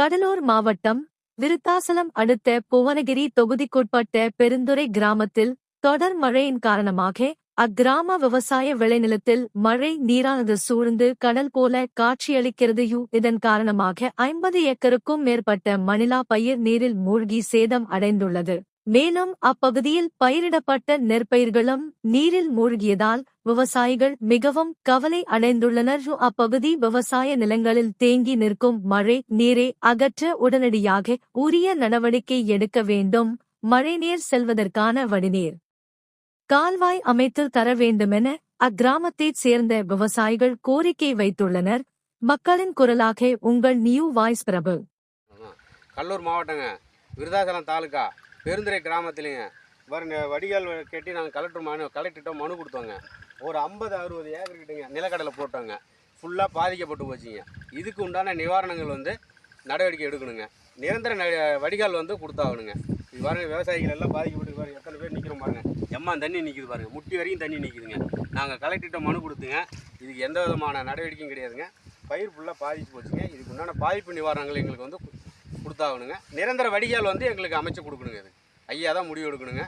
கடலூர் மாவட்டம் விருத்தாசலம் அடுத்த புவனகிரி தொகுதிக்குட்பட்ட பெருந்துறை கிராமத்தில் தொடர் மழையின் காரணமாக அக்கிராம விவசாய விளைநிலத்தில் மழை நீரானது சூழ்ந்து கடல் போல காட்சியளிக்கிறதையு இதன் காரணமாக ஐம்பது ஏக்கருக்கும் மேற்பட்ட மணிலா பயிர் நீரில் மூழ்கி சேதம் அடைந்துள்ளது. மேலும் அப்பகுதியில் பயிரிடப்பட்ட நெற்பயிர்களும் நீரில் மூழ்கியதால் விவசாயிகள் மிகவும் கவலை அடைந்துள்ளனர். அப்பகுதி விவசாய நிலங்களில் தேங்கி நிற்கும் மழை நீரை அகற்ற உடனடியாக உரிய நடவடிக்கை எடுக்க வேண்டும். மழைநீர் செல்வதற்கான வடிநீர் கால்வாய் அமைத்து தர வேண்டுமென அக்கிராமத்தைச் சேர்ந்த விவசாயிகள் கோரிக்கை வைத்துள்ளனர். மக்களின் குரலாக உங்கள் நியூ வாய்ஸ் பிரபு. கல்லூர் மாவட்டங்க விருதாசலம் தாலுகா பெருந்துறை கிராமத்துலேங்க. பாருங்க வடிகால் கட்டி நாங்கள் கலெக்டர் மனு கலெக்டர்கிட்ட மனு கொடுத்தோங்க. ஒரு ஐம்பது அறுபது ஏக்கர் கிட்டங்க நிலக்கடலை போட்டோங்க. ஃபுல்லாக பாதிக்கப்பட்டு போச்சுங்க. இதுக்கு உண்டான நிவாரணங்கள் வந்து நடவடிக்கை எடுக்கணுங்க. நிரந்தர ந- வடிகால் வந்து கொடுத்தாகணுங்க. இது பாருங்க விவசாயிகள் எல்லாம் பாதிக்கப்பட்டு பாருங்க எத்தனை பேர் நிற்கிறோம் பாருங்க. எம்மா தண்ணி நிற்கிது பாருங்க. முட்டி வரைக்கும் தண்ணி நிற்கிதுங்க நாங்கள் கலெக்டர்கிட்ட மனு கொடுத்துங்க. இதுக்கு எந்த விதமான நடவடிக்கையும் கிடையாதுங்க. பயிர் ஃபுல்லாக பாதிச்சு போச்சுங்க. இதுக்கு உண்டான பாதிப்பு நிவாரணங்கள் எங்களுக்கு வந்து கொடுத்தாகணுங்க. நிரந்தர வடிகால் வந்து எங்களுக்கு அமைச்சு கொடுக்கணுங்க இது. ஐயா தான் முடிவு எடுக்கணுங்க.